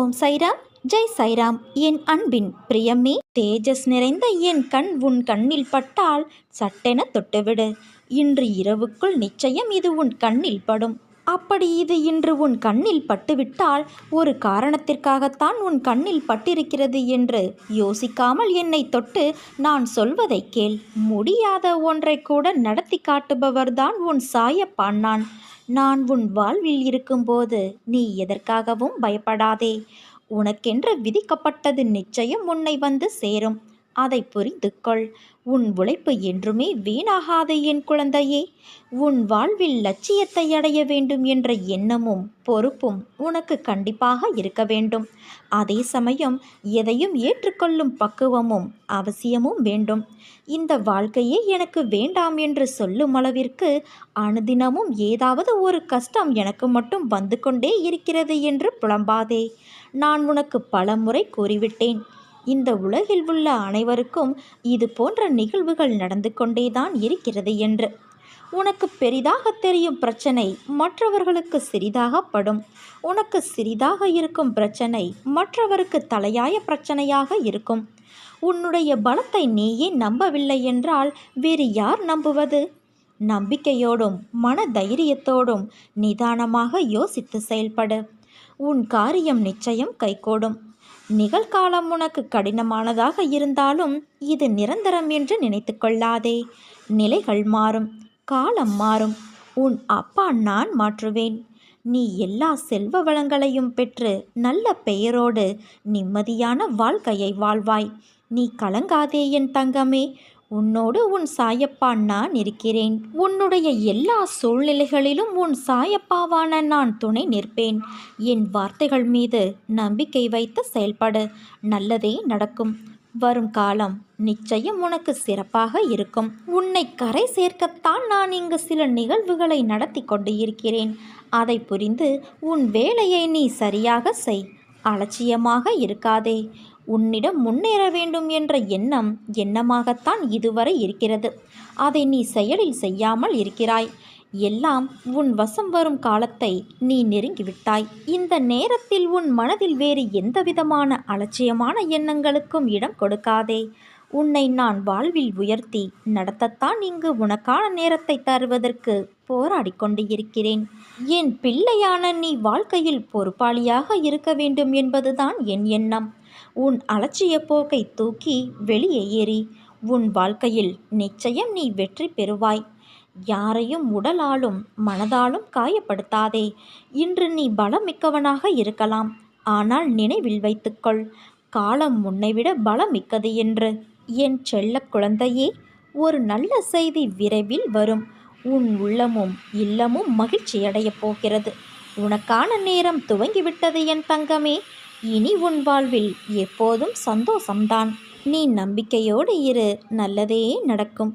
ஓம் சைராம் ஜெய் சைராம். என் அன்பின் பிரியமே தேஜஸ் நிறைந்த என் கண் உன் கண்ணில் பட்டால் சட்டென தொட்டுவிடு. இன்று இரவுக்குள் நிச்சயம் இது உன் கண்ணில் படும். அப்படி இது இன்று உன் கண்ணில் பட்டுவிட்டால் ஒரு காரணத்திற்காகத்தான் உன் கண்ணில் பட்டிருக்கிறது என்று யோசிக்காமல் என்னை தொட்டு நான் சொல்வதை கேள். முடியாத ஒன்றை கூட நடத்தி காட்டுபவர்தான் உன் சாயப்பான் நான். நான் உன் வாழ்வில் இருக்கும்போது நீ எதற்காகவும் பயப்படாதே. உனக்கென்று விதிக்கப்பட்டது நிச்சயம் உன்னை வந்து சேரும். அதை புரிந்து கொள் உன் உழைப்பு என்றுமே வீணாகாது என் குழந்தையே. உன் வாழ்வில் லட்சியத்தை அடைய வேண்டும் என்ற எண்ணமும் பொறுப்பும் உனக்கு கண்டிப்பாக இருக்க வேண்டும். அதே சமயம் எதையும் ஏற்றுக்கொள்ளும் பக்குவமும் அவசியமும் வேண்டும். இந்த வாழ்க்கையே எனக்கு வேண்டாம் என்று சொல்லும் அளவிற்கு அனுதினமும் ஏதாவது ஒரு கஷ்டம் எனக்கு மட்டும் வந்து கொண்டே இருக்கிறது என்று புலம்பாதே. நான் உனக்கு பல முறை கூறிவிட்டேன். இந்த உலகில் உள்ள அனைவருக்கும் இது போன்ற நிகழ்வுகள் நடந்து கொண்டேதான் இருக்கிறது என்று. உனக்கு பெரிதாக தெரியும் பிரச்சனை மற்றவர்களுக்கு சிறிதாக படும். உனக்கு சிறிதாக இருக்கும் பிரச்சனை மற்றவருக்கு தலையாய பிரச்சனையாக இருக்கும். உன்னுடைய பலத்தை நீயே நம்பவில்லை என்றால் வேறு யார் நம்புவது? நம்பிக்கையோடும் மன தைரியத்தோடும் நிதானமாக யோசித்து செயல்படு. உன் காரியம் நிச்சயம் கைகூடும். நிகழ்காலம் உனக்கு கடினமானதாக இருந்தாலும் இது நிரந்தரம் என்று நினைத்து கொள்ளாதே. நிலைகள் மாறும் காலம் மாறும். உன் அப்பா நான் மாற்றுவேன். நீ எல்லா செல்வ வளங்களையும் பெற்று நல்ல பெயரோடு நிம்மதியான வாழ்க்கையை வாழ்வாய். நீ கலங்காதே என் தங்கமே. உன்னோடு உன் சாயப்பா நான் இருக்கிறேன். உன்னுடைய எல்லா சூழ்நிலைகளிலும் உன் சாயப்பாவான நான் துணை நிற்பேன். என் வார்த்தைகள் மீது நம்பிக்கை வைத்து செயல்படு. நல்லதே நடக்கும். வரும் காலம் நிச்சயம் உனக்கு சிறப்பாக இருக்கும். உன்னை கரை சேர்க்கத்தான் நான் இங்கு சில நிகழ்வுகளை நடத்தி கொண்டு இருக்கிறேன் அதை புரிந்து உன் வேலையை நீ சரியாக செய். அலட்சியமாக இருக்காதே. உன்னிடம் முன்னேற வேண்டும் என்ற எண்ணம் எண்ணமாகத்தான் இதுவரை இருக்கிறது. அதை நீ செயலில் செய்யாமல் இருக்கிறாய். எல்லாம் உன் வசம் வரும் காலத்தை நீ நெருங்கிவிட்டாய். இந்த நேரத்தில் உன் மனதில் வேறு எந்தவிதமான அலட்சியமான எண்ணங்களுக்கும் இடம் கொடுக்காதே. உன்னை நான் வாழ்வில் உயர்த்தி நடத்தத்தான் இங்கு உனக்கான நேரத்தை தருவதற்கு போராடி கொண்டு இருக்கிறேன் என் பிள்ளையான நீ வாழ்க்கையில் பொறுப்பாளியாக இருக்க வேண்டும் என்பதுதான் என் எண்ணம். உன் அலட்சிய போக்கை தூக்கி வெளியே ஏறி உன் வாழ்க்கையில் நிச்சயம் நீ வெற்றி பெறுவாய். யாரையும் உடலாலும் மனதாலும் காயப்படுத்தாதே. இன்று நீ பலமிக்கவனாக இருக்கலாம். ஆனால் நினைவில் வைத்துக்கொள் காலம் முன்னைவிட பலமிக்கது என்று. என் செல்ல குழந்தையே ஒரு நல்ல செய்தி விரைவில் வரும். உன் உள்ளமும் இல்லமும் மகிழ்ச்சியடையப் போகிறது. உனக்கான நேரம் துவங்கிவிட்டது என் தங்கமே. இனி உன் வாழ்வில் எப்போதும் சந்தோஷம்தான். நீ நம்பிக்கையோடு இரு நல்லதே நடக்கும்.